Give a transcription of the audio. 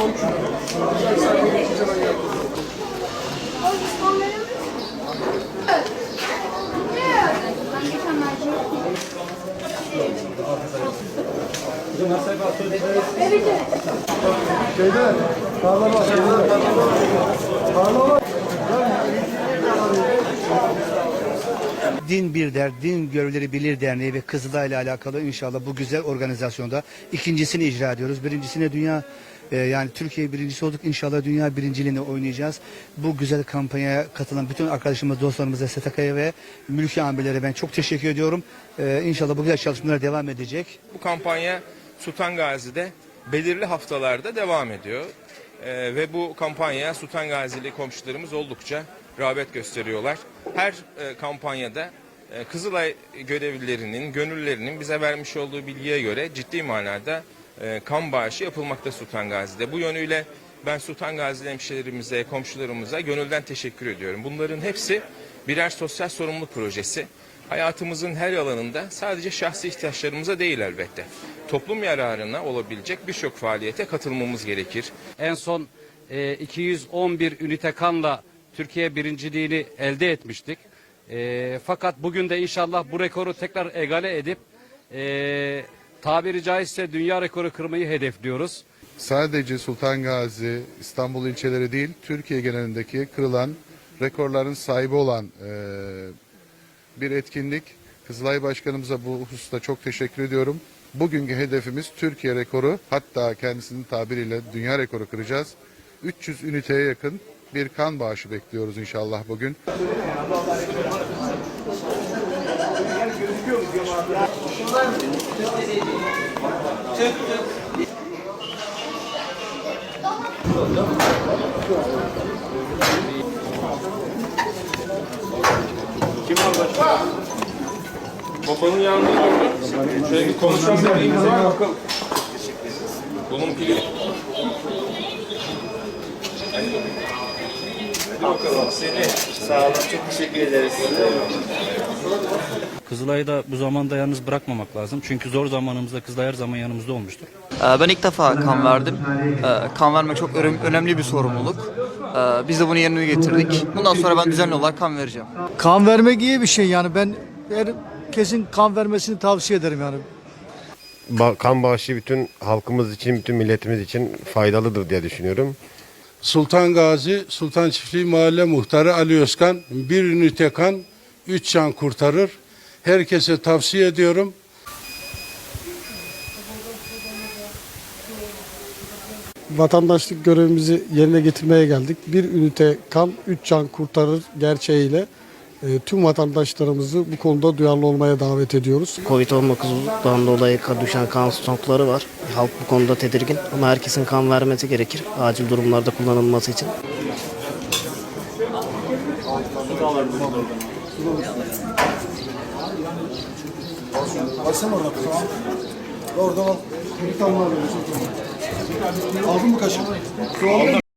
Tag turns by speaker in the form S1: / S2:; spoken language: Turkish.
S1: Şeyde, tarla var. Tarla var.
S2: Din Bir Der, Din Görevleri Bilir Derneği ve Kızılay ile alakalı inşallah bu güzel organizasyonda ikincisini icra ediyoruz. Birincisine dünya e, yani Türkiye birincisi olduk. İnşallah dünya birinciliğini oynayacağız. Bu güzel kampanyaya katılan bütün arkadaşımız, dostlarımıza, STK'ya ve mülki amirlere ben çok teşekkür ediyorum. E, inşallah bu güzel çalışmalar devam edecek.
S3: Bu kampanya Sultan Gazi'de belirli haftalarda devam ediyor. Ee, ve bu kampanya Sultan Gazili komşularımız oldukça rağbet gösteriyorlar. Her e, kampanyada e, Kızılay görevlilerinin, gönüllerinin bize vermiş olduğu bilgiye göre ciddi manada e, kan bağışı yapılmakta Sultan Gazi'de. Bu yönüyle ben Sultan Gazi hemşehrilerimize, komşularımıza gönülden teşekkür ediyorum. Bunların hepsi birer sosyal sorumluluk projesi. Hayatımızın her alanında sadece şahsi ihtiyaçlarımıza değil elbette. Toplum yararına olabilecek birçok faaliyete katılmamız gerekir.
S4: En son e, 211 ünite kanla Türkiye birinciliğini elde etmiştik. E, fakat bugün de inşallah bu rekoru tekrar egale edip e, tabiri caizse dünya rekoru kırmayı hedefliyoruz.
S5: sadece Sultan Gazi, İstanbul ilçeleri değil, Türkiye genelindeki kırılan rekorların sahibi olan eee, bir etkinlik. Kızılay Başkanımıza bu hususta çok teşekkür ediyorum. Bugünkü hedefimiz Türkiye rekoru, hatta kendisinin tabiriyle dünya rekoru kıracağız. 300 üniteye yakın bir kan bağışı bekliyoruz inşallah bugün.
S3: Babanın yanında durdu. Şöyle bir vereyim var bakalım. Bunun pili.
S6: Sağ olun, çok teşekkür ederiz.
S7: Kızılay'ı da bu zamanda yalnız bırakmamak lazım. Çünkü zor zamanımızda Kızılay her zaman yanımızda olmuştur.
S6: Ee, Ben ilk defa kan verdim. Ee, Kan vermek çok önem- önemli bir sorumluluk. Ee, Biz de bunu yerine getirdik. Bundan sonra ben düzenli olarak kan vereceğim.
S1: Kan vermek iyi bir şey yani ben herkesin kan vermesini tavsiye ederim yani.
S8: Kan bağışı bütün halkımız için, bütün milletimiz için faydalıdır diye düşünüyorum.
S9: Sultan Gazi, Sultan Çiftliği Mahalle Muhtarı Ali Özkan bir ünite kan, üç can kurtarır. Herkese tavsiye ediyorum.
S1: Vatandaşlık görevimizi yerine getirmeye geldik. Bir ünite kan, üç can kurtarır gerçeğiyle tüm vatandaşlarımızı bu konuda duyarlı olmaya davet ediyoruz.
S10: Covid-19'dan dolayı düşen kan stokları var. Halk bu konuda tedirgin ama herkesin kan vermesi gerekir. Acil durumlarda kullanılması için.
S1: Alsana orada. Orada bak. Bir tane var. Aldın mı mı?